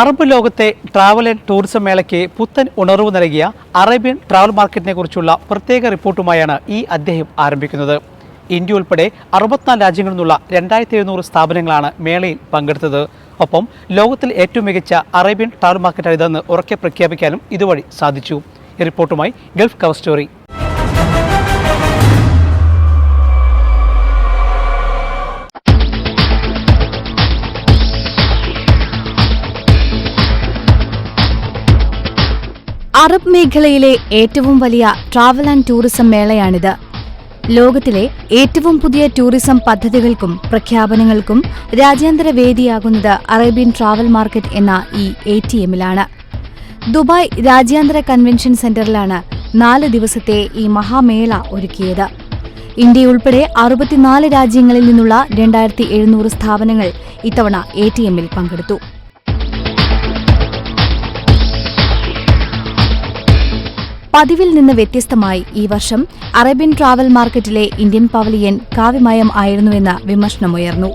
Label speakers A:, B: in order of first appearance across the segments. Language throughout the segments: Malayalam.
A: അറബ് ലോകത്തെ ട്രാവൽ ആൻഡ് ടൂറിസം മേളയ്ക്ക് പുത്തൻ ഉണർവ് നൽകിയ അറേബ്യൻ ട്രാവൽ മാർക്കറ്റിനെ കുറിച്ചുള്ള പ്രത്യേക റിപ്പോർട്ടുമായാണ് ഈ അദ്ദേഹം ആരംഭിക്കുന്നത്. ഇന്ത്യ ഉൾപ്പെടെ അറുപത്തിനാല് രാജ്യങ്ങളിൽ നിന്നുള്ള രണ്ടായിരത്തി എഴുന്നൂറ് സ്ഥാപനങ്ങളാണ് മേളയിൽ പങ്കെടുത്തത്. ഒപ്പം ലോകത്തിൽ ഏറ്റവും മികച്ച അറേബ്യൻ ട്രാവൽ മാർക്കറ്റാണ് ഇതെന്ന് ഉറക്കെ പ്രഖ്യാപിക്കാനും ഇതുവഴി സാധിച്ചു. ഈ റിപ്പോർട്ടുമായി ഗൾഫ് കവർ സ്റ്റോറി
B: അറബ് മേഖലയിലെ ഏറ്റവും വലിയ ട്രാവൽ ആൻഡ് ടൂറിസം മേളയാണിത്. ലോകത്തിലെ ഏറ്റവും പുതിയ ടൂറിസം പദ്ധതികൾക്കും പ്രഖ്യാപനങ്ങൾക്കും രാജ്യാന്തര വേദിയാകുന്നത് അറേബ്യൻ ട്രാവൽ മാർക്കറ്റ് എന്ന ഈ എ ടി എമ്മിലാണ് ദുബായ് രാജ്യാന്തര കൺവെൻഷൻ സെന്ററിലാണ് നാല് ദിവസത്തെ ഈ മഹാമേള ഒരുക്കിയത്. ഇന്ത്യയുൾപ്പെടെ അറുപത്തിനാല് രാജ്യങ്ങളിൽ നിന്നുള്ള രണ്ടായിരത്തി എഴുന്നൂറ് സ്ഥാപനങ്ങൾ ഇത്തവണ എ ടി എമ്മിൽ പങ്കെടുത്തു. പതിവിൽ നിന്ന് വ്യത്യസ്തമായി ഈ വർഷം അറേബ്യൻ ട്രാവൽ മാർക്കറ്റിലെ ഇന്ത്യൻ പവലിയൻ കാവ്യമയം ആയിരുന്നുവെന്ന വിമർശനമുയർന്നു.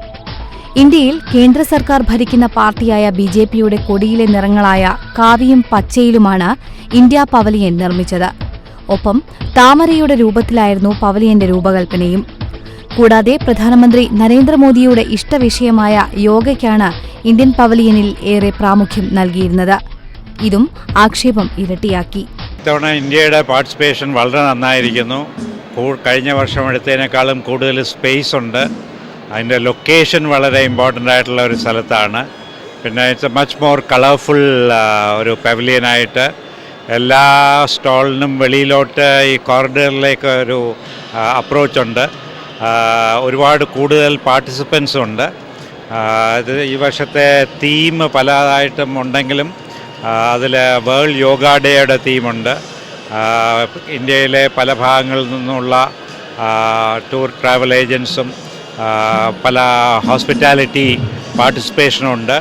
B: ഇന്ത്യയിൽ കേന്ദ്ര സർക്കാർ ഭരിക്കുന്ന പാർട്ടിയായ ബി ജെ പിയുടെ കൊടിയിലെ നിറങ്ങളായ കാവിയും പച്ചയിലുമാണ് ഇന്ത്യ പവലിയൻ നിർമ്മിച്ചത്. ഒപ്പം താമരയുടെ രൂപത്തിലായിരുന്നു പവലിയന്റെ രൂപകൽപ്പനയും. കൂടാതെ പ്രധാനമന്ത്രി നരേന്ദ്രമോദിയുടെ ഇഷ്ടവിഷയമായ യോഗയ്ക്കാണ് ഇന്ത്യൻ പവലിയനിൽ ഏറെ പ്രാമുഖ്യം നൽകിയിരുന്നത്. ഇതും ആക്ഷേപം ഇരട്ടിയാക്കി.
C: ഇത്തവണ ഇന്ത്യയുടെ പാർട്ടിസിപ്പേഷൻ വളരെ നന്നായിരിക്കുന്നു. കഴിഞ്ഞ വർഷം എടുത്തതിനേക്കാളും കൂടുതൽ സ്പേസ് ഉണ്ട്. അതിന്റെ ലൊക്കേഷൻ വളരെ ഇമ്പോർട്ടന്റ് ആയിട്ടുള്ള ഒരു സ്ഥലത്താണ്. പിന്നെ it's a much more colourful ഒരു പവലിയനായിട്ട് എല്ലാ സ്റ്റോളിനും വെളിയിലോട്ട് ഈ കോറിഡോറിലേക്ക് ഒരു അപ്രോച്ച് ഉണ്ട്. ഒരുപാട് കൂടുതൽ പാർട്ടിസിപ്പൻസ് ഉണ്ട്. ഇത് ഈ വർഷത്തെ തീം പലതായിട്ടും ഉണ്ടെങ്കിലും അതിൽ വേൾഡ് യോഗ ഡേയുടെ തീമുണ്ട്. ഇന്ത്യയിലെ പല ഭാഗങ്ങളിൽ നിന്നുള്ള ടൂർ ട്രാവൽ ഏജൻസും പല ഹോസ്പിറ്റാലിറ്റി പാർട്ടിസിപ്പേഷനുണ്ട്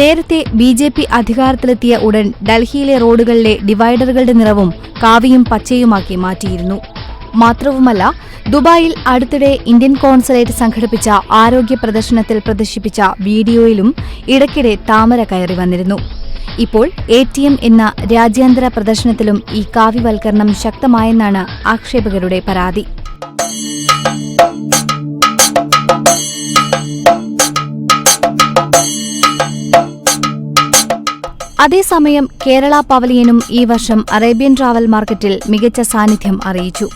B: നേരത്തെ ബി ജെ പി അധികാരത്തിലെത്തിയ ഉടൻ ഡൽഹിയിലെ റോഡുകളിലെ ഡിവൈഡറുകളുടെ നിറവും കാവിയും പച്ചയുമാക്കി മാറ്റിയിരുന്നു. മാത്രവുമല്ല ദുബായിൽ അടുത്തിടെ ഇന്ത്യൻ കോൺസുലേറ്റ് സംഘടിപ്പിച്ച ആരോഗ്യ പ്രദർശനത്തിൽ പ്രദർശിപ്പിച്ച വീഡിയോയിലും ഇടയ്ക്കിടെ താമര കയറി വന്നിരുന്നു. ഇപ്പോൾ എ ടി എം എന്ന രാജ്യാന്തര പ്രദർശനത്തിലും ഈ കാവ്യവൽക്കരണം ശക്തമായെന്നാണ് ആക്ഷേപകരുടെ പരാതി. അതേസമയം കേരള പവലിയനും ഈ വർഷം അറേബ്യൻ ട്രാവൽ മാർക്കറ്റിൽ മികച്ച സാന്നിധ്യം അറിയിച്ചു.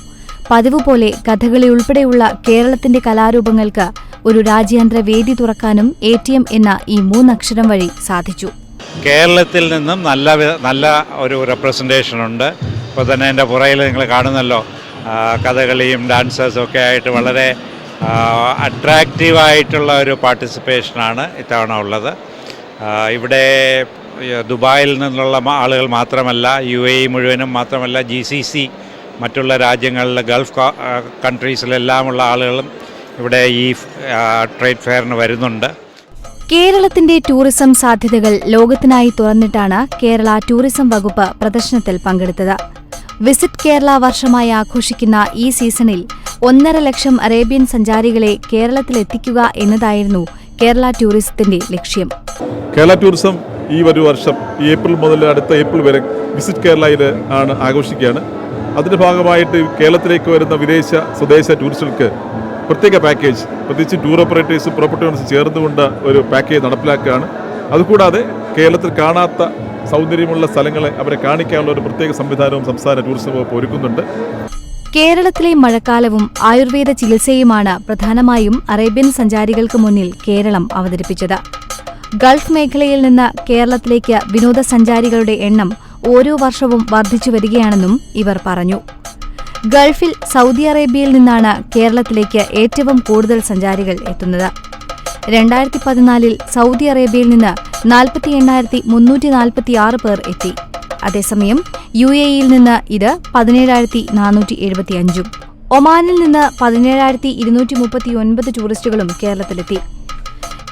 B: പതിവ് പോലെ കഥകളി ഉൾപ്പെടെയുള്ള കേരളത്തിന്റെ കലാരൂപങ്ങൾക്ക് ഒരു രാജ്യാന്തര വേദി തുറക്കാനും എ എന്ന ഈ മൂന്നക്ഷരം വഴി സാധിച്ചു.
C: കേരളത്തിൽ നിന്നും നല്ല നല്ല ഒരു റെപ്രസെന്റേഷൻ ഉണ്ട്. ഇപ്പോൾ തന്നെ എന്റെ പുറയിൽ നിങ്ങൾ കാണുന്നല്ലോ കഥകളിയും ഡാൻസേഴ്സും ഒക്കെ ആയിട്ട് വളരെ അട്രാക്റ്റീവായിട്ടുള്ള ഒരു പാർട്ടിസിപ്പേഷനാണ് ഇത്തവണ ഉള്ളത്. ഇവിടെ ദുബായിൽ നിന്നുള്ള ആളുകൾ മാത്രമല്ല യു എ മുഴുവനും മാത്രമല്ല ജി സി സി മറ്റുള്ള രാജ്യങ്ങളിലെ ഗൾഫ് കൺട്രീസിലെല്ലാമുള്ള ആളുകളും ഇവിടെ ഈ ട്രേഡ് ഫെയറിന് വരുന്നുണ്ട്.
B: കേരളത്തിന്റെ ടൂറിസം സാധ്യതകൾ ലോകത്തിനായി തുറന്നിട്ടാണ് കേരള ടൂറിസം വകുപ്പ് പ്രദർശനത്തിൽ പങ്കെടുത്തത്. വിസിറ്റ് കേരള വർഷമായി ആഘോഷിക്കുന്ന ഈ സീസണിൽ ഒന്നര ലക്ഷം അറേബ്യൻ സഞ്ചാരികളെ കേരളത്തിലെത്തിക്കുക എന്നതായിരുന്നു കേരള ടൂറിസത്തിന്റെ ലക്ഷ്യം.
D: കേരള ടൂറിസം ഈ ഒരു വർഷം ഏപ്രിൽ മുതൽ അടുത്ത ഏപ്രിൽ വരെ വിസിറ്റ് കേരളയിൽ ആണ് ആഘോഷിക്കുകയാണ്. അതിന്റെ ഭാഗമായിട്ട് കേരളത്തിലേക്ക് വരുന്ന വിദേശ സ്വദേശ ടൂറിസ്റ്റുകൾക്ക് പ്രത്യേക പാക്കേജ് പ്രത്യേകിച്ച് ടൂർ ഓപ്പറേറ്റേഴ്സ് പ്രോപ്പർട്ടി ഓണേഴ്സ് ചേർന്നുകൊണ്ട് ഒരു പാക്കേജ് നടപ്പിലാക്കുകയാണ്. അതുകൂടാതെ കേരളത്തിൽ കാണാത്ത സൗന്ദര്യമുള്ള സ്ഥലങ്ങളെ അവരെ കാണിക്കാനുള്ള ഒരു പ്രത്യേക സംവിധാനവും സംസ്ഥാന ടൂറിസം വകുപ്പ് ഒരുക്കുന്നുണ്ട്.
B: കേരളത്തിലെ മഴക്കാലവും ആയുർവേദ ചികിത്സയുമാണ് പ്രധാനമായും അറേബ്യൻ സഞ്ചാരികൾക്ക് മുന്നിൽ കേരളം അവതരിപ്പിച്ചത്. ഗൾഫ് മേഖലയിൽ നിന്ന് കേരളത്തിലേക്ക് വിനോദസഞ്ചാരികളുടെ എണ്ണം ഓരോ വർഷവും വർദ്ധിച്ചു വരികയാണെന്നും ഇവർ പറഞ്ഞു. ഗൾഫിൽ സൗദി അറേബ്യയിൽ നിന്നാണ് കേരളത്തിലേക്ക് ഏറ്റവും കൂടുതൽ സഞ്ചാരികൾ എത്തുന്നത്. രണ്ടായിരത്തി പതിനാലിൽ സൗദി അറേബ്യയിൽ നിന്ന് നാൽപ്പത്തി എണ്ണായിരത്തി മുന്നൂറ്റി നാൽപ്പത്തി ആറ് പേർ എത്തി. അതേസമയം യു എ ഇയിൽ നിന്ന് ഇത് പതിനേഴായിരത്തി നാനൂറ്റി എഴുപത്തി അഞ്ചും ഒമാനിൽ നിന്ന് പതിനേഴായിരത്തി ഇരുന്നൂറ്റി മുപ്പത്തി ഒൻപത് ടൂറിസ്റ്റുകളും കേരളത്തിലെത്തി.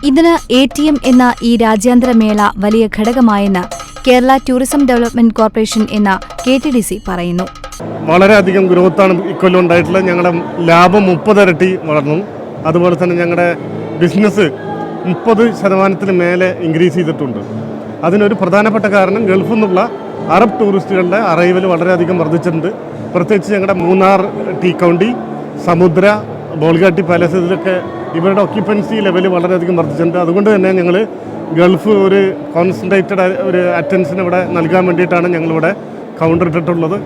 B: ഇതിന് എ ടി എം എന്ന ഈ രാജ്യാന്തര മേള വലിയ ഘടകമായെന്ന് കേരള ടൂറിസം ഡെവലപ്മെന്റ് കോർപ്പറേഷൻ എന്ന കെ ടി ഡി സി പറയുന്നു.
E: വളരെയധികം ഗ്രോത്താണ് ഇക്കൊല്ലം ഉണ്ടായിട്ടുള്ളത് ഞങ്ങളുടെ ലാഭം മുപ്പതിരട്ടി വളർന്നു. അതുപോലെ തന്നെ ഞങ്ങളുടെ ബിസിനസ് മുപ്പത് ശതമാനത്തിന് മേലെ ഇൻക്രീസ് ചെയ്തിട്ടുണ്ട്. അതിനൊരു പ്രധാനപ്പെട്ട കാരണം ഗൾഫിൽ നിന്നുള്ള അറബ് ടൂറിസ്റ്റുകളുടെ അറൈവൽ വളരെയധികം വർദ്ധിച്ചിട്ടുണ്ട്. പ്രത്യേകിച്ച് ഞങ്ങളുടെ മൂന്നാർ ടീ കൗണ്ടി സമുദ്ര ബോൾഗാട്ടി പാലസ് ഇതിലൊക്കെ ഇവരുടെ ഒക്യുപ്പൻസി ലെവൽ വളരെയധികം വർദ്ധിച്ചിട്ടുണ്ട്. അതുകൊണ്ട് തന്നെ ഞങ്ങൾ ഗൾഫ് ഒരു കോൺസെൻട്രേറ്റഡ് ഒരു അറ്റൻഷൻ ഇവിടെ നൽകാൻ വേണ്ടിയിട്ടാണ് ഞങ്ങളിവിടെ കൗണ്ടർ ഇട്ടിട്ടുള്ളത്.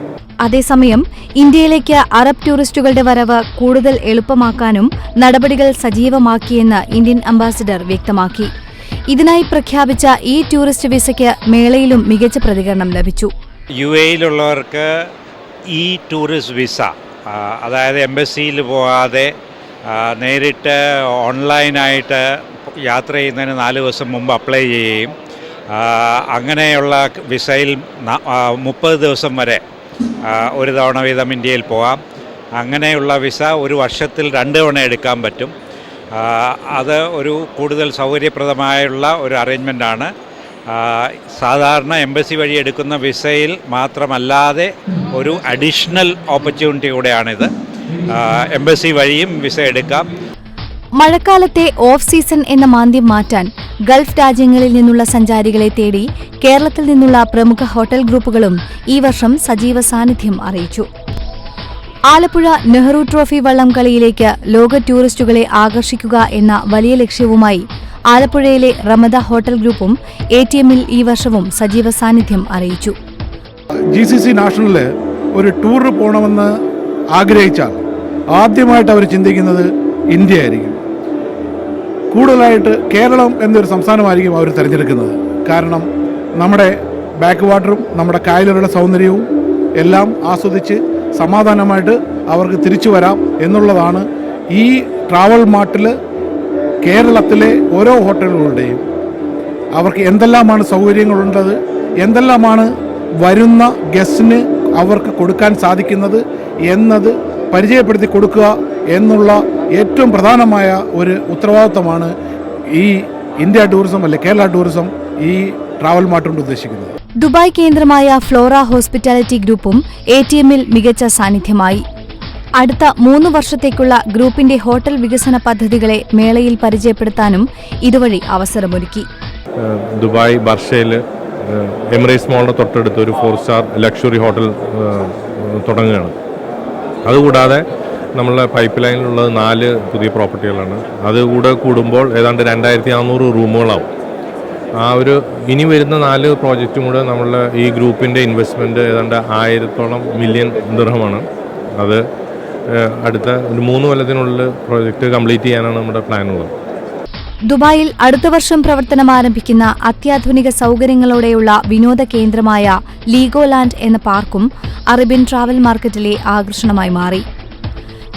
B: അതേസമയം ഇന്ത്യയിലേക്ക് അറബ് ടൂറിസ്റ്റുകളുടെ വരവ് കൂടുതൽ എളുപ്പമാക്കാനും നടപടികൾ സജീവമാക്കിയെന്ന് ഇന്ത്യൻ അംബാസിഡർ വ്യക്തമാക്കി. ഇതിനായി പ്രഖ്യാപിച്ച ഈ ടൂറിസ്റ്റ് വിസയ്ക്ക് മേളയിലും മികച്ച പ്രതികരണം ലഭിച്ചു.
C: യു എയിലുള്ളവർക്ക് ഈ ടൂറിസ്റ്റ് വിസ അതായത് എംബസിയിൽ പോകാതെ നേരിട്ട് ഓൺലൈനായിട്ട് യാത്ര ചെയ്യുന്നതിന് നാല് ദിവസം മുമ്പ് അപ്ലൈ ചെയ്യുകയും അങ്ങനെയുള്ള വിസയിൽ മുപ്പത് ദിവസം വരെ ഒരു തവണ വീതം ഇന്ത്യയിൽ പോകാം. അങ്ങനെയുള്ള വിസ ഒരു വർഷത്തിൽ രണ്ട് തവണ എടുക്കാൻ പറ്റും. അത് ഒരു കൂടുതൽ സൗകര്യപ്രദമായുള്ള ഒരു അറേഞ്ച്മെന്റാണ് സാധാരണ എംബസി വഴി എടുക്കുന്ന വിസയിൽ മാത്രമല്ലാതെ ഒരു അഡീഷണൽ ഓപ്പർച്യൂണിറ്റി കൂടെയാണിത്. എംബസി വഴിയും വിസ എടുക്കാം.
B: മഴക്കാലത്തെ ഓഫ് സീസൺ എന്ന മാന്ദ്യം മാറ്റാൻ ഗൾഫ് രാജ്യങ്ങളിൽ നിന്നുള്ള സഞ്ചാരികളെ തേടി കേരളത്തിൽ നിന്നുള്ള പ്രമുഖ ഹോട്ടൽ ഗ്രൂപ്പുകളും ഈ വർഷം സജീവ സാന്നിധ്യം അറിയിച്ചു. ആലപ്പുഴ നെഹ്റു ട്രോഫി വള്ളംകളിയിലേക്ക് ലോക ടൂറിസ്റ്റുകളെ ആകർഷിക്കുക എന്ന വലിയ ലക്ഷ്യവുമായി ആലപ്പുഴയിലെ റമദ ഹോട്ടൽ ഗ്രൂപ്പും എ ടി എമ്മിൽ ഈ വർഷവും സജീവ സാന്നിധ്യം അറിയിച്ചു.
F: ജി സി സി നാഷണലിൽ ഒരു ടൂർ പോകണമെന്ന് ആഗ്രഹിച്ചാൽ ആദ്യമായിട്ട് അവർ ചിന്തിക്കുന്നത് ഇന്ത്യ ആയിരിക്കും കൂടുതലായിട്ട് കേരളം എന്നൊരു സംസ്ഥാനമായിരിക്കും അവർ തിരഞ്ഞെടുക്കുന്നത്. കാരണം നമ്മുടെ ബാക്ക് വാട്ടറും നമ്മുടെ കായലുകളുടെ സൗന്ദര്യവും എല്ലാം ആസ്വദിച്ച് സമാധാനമായിട്ട് അവർക്ക് തിരിച്ചു വരാം എന്നുള്ളതാണ് ഈ ട്രാവൽ മാർട്ടിൽ കേരളത്തിലെ ഓരോ ഹോട്ടലുകളുടെയും അവർക്ക് എന്തെല്ലാമാണ് സൗകര്യങ്ങളുള്ളത് എന്തെല്ലാമാണ് വരുന്ന ഗസ്റ്റിന് അവർക്ക് കൊടുക്കാൻ സാധിക്കുന്നത് എന്നത് പരിചയപ്പെടുത്തി കൊടുക്കുക എന്നുള്ള ഏറ്റവും പ്രധാനമായ ഒരു ഉത്തരവാദിത്തമാണ് ഈ ഇന്ത്യ ടൂറിസം അല്ലെ കേരള ടൂറിസം ഈ ട്രാവൽ മാർട്ട് കൊണ്ട് ഉദ്ദേശിക്കുന്നത്.
B: ദുബായ് കേന്ദ്രമായ ഫ്ലോറ ഹോസ്പിറ്റാലിറ്റി ഗ്രൂപ്പും എ ടി എമ്മിൽ മികച്ച സാന്നിധ്യമായി. അടുത്ത മൂന്ന് വർഷത്തേക്കുള്ള ഗ്രൂപ്പിന്റെ ഹോട്ടൽ വികസന പദ്ധതികളെ മേളയിൽ പരിചയപ്പെടുത്താനും ഇതുവഴി അവസരമൊരുക്കി.
G: ദുബായ് ബർഷയിൽ എമിറേറ്റ്സ് മോളിന് തൊട്ടടുത്ത് ഒരു ഫോർ സ്റ്റാർ ലക്ഷറി ഹോട്ടൽ തുടങ്ങുകയാണ്. അതുകൂടാതെ നമ്മളെ പൈപ്പ് ലൈനിലുള്ളത് നാല് പുതിയ പ്രോപ്പർട്ടികളാണ്. അതുകൂടെ കൂടുമ്പോൾ ഏതാണ്ട് രണ്ടായിരത്തി നാനൂറ് റൂമുകളാവും. ആ ഒരു ഇനി വരുന്ന നാല് പ്രോജക്റ്റും കൂടെ നമ്മളുടെ ഈ ഗ്രൂപ്പിന്റെ ഇൻവെസ്റ്റ്മെന്റ് ഏതാണ്ട് ആയിരത്തോളം മില്യൺ ദൃഹമാണ് അത് അടുത്ത ഒരു മൂന്ന് കൊല്ലത്തിനുള്ളിൽ പ്രോജക്റ്റ് കംപ്ലീറ്റ് ചെയ്യാനാണ് നമ്മുടെ പ്ലാൻ ഉള്ളത്
B: ദുബായിൽ അടുത്ത വർഷം പ്രവർത്തനം ആരംഭിക്കുന്ന അത്യാധുനിക സൗകര്യങ്ങളോടെയുള്ള വിനോദ കേന്ദ്രമായ ലീഗോലാൻഡ് എന്ന പാർക്കും അറേബ്യൻ ട്രാവൽ മാർക്കറ്റിലെ ആകർഷണമായി മാറി.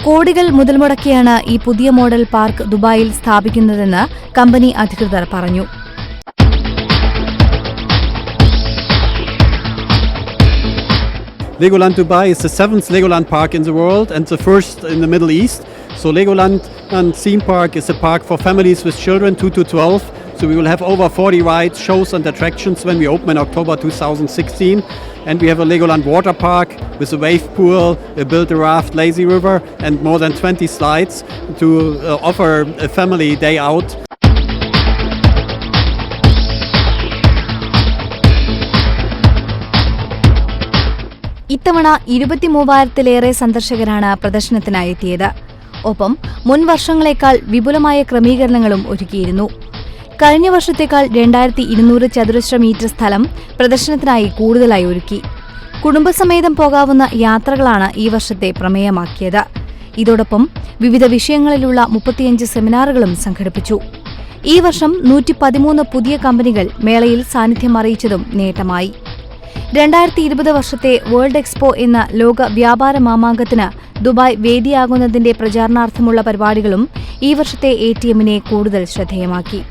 B: കോടികൾ മുതൽ മുടക്കിയാണ് ഈ പുതിയ മോഡൽ പാർക്ക് ദുബായിൽ സ്ഥാപിക്കുന്നതെന്ന് കമ്പനി അധികൃതർ പറഞ്ഞു
H: Legoland Dubai is the seventh Legoland park in the world and the first in the Middle East. So Legoland and theme park is a park for families with children 2 to 12. So we will have over 40 rides, shows and attractions when we open in October 2016. And we have a Legoland water park with a wave pool, a built-a-raft lazy river and more than 20 slides to uh, offer a family day out
B: ഇത്തവണ ഇരുപത്തി മൂവായിരത്തിലേറെ സന്ദർശകരാണ് പ്രദർശനത്തിനായെത്തിയത് ഒപ്പം മുൻ വർഷങ്ങളേക്കാൾ വിപുലമായ ക്രമീകരണങ്ങളും ഒരുക്കിയിരുന്നു കഴിഞ്ഞ വർഷത്തേക്കാൾ രണ്ടായിരത്തി ഇരുന്നൂറ് ചതുരശ്ര മീറ്റർ സ്ഥലം പ്രദർശനത്തിനായി കൂടുതലായി ഒരുക്കി. കുടുംബസമേതം പോകാവുന്ന യാത്രകളാണ് ഈ വർഷത്തെ പ്രമേയമാക്കിയത്. ഇതോടൊപ്പം വിവിധ വിഷയങ്ങളിലുള്ള മുപ്പത്തിയഞ്ച് സെമിനാറുകളും സംഘടിപ്പിച്ചു. ഈ വർഷം നൂറ്റി പതിമൂന്ന് പുതിയ കമ്പനികൾ മേളയിൽ സാന്നിധ്യം അറിയിച്ചതും നേട്ടമായി. രണ്ടായിരത്തി ഇരുപത് വർഷത്തെ വേൾഡ് എക്സ്പോ എന്ന ലോക വ്യാപാര മാമാങ്കത്തിന് ദുബായ് വേദിയാകുന്നതിന്റെ പ്രചാരണാർത്ഥമുള്ള പരിപാടികളും ഈ വർഷത്തെ എ ടി എമ്മിനെ കൂടുതൽ ശ്രദ്ധേയമാക്കി.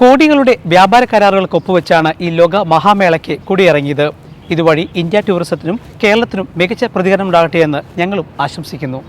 A: കോടികളുടെ വ്യാപാര കരാറുകൾക്ക് ഒപ്പുവെച്ചാണ് ഈ ലോക മഹാമേളയ്ക്ക് കുടിയിറങ്ങിയത്. ഇതുവഴി ഇന്ത്യ ടൂറിസത്തിനും കേരളത്തിനും മികച്ച പ്രതികരണം ഉണ്ടാകട്ടെ എന്ന് ഞങ്ങളും ആശംസിക്കുന്നു.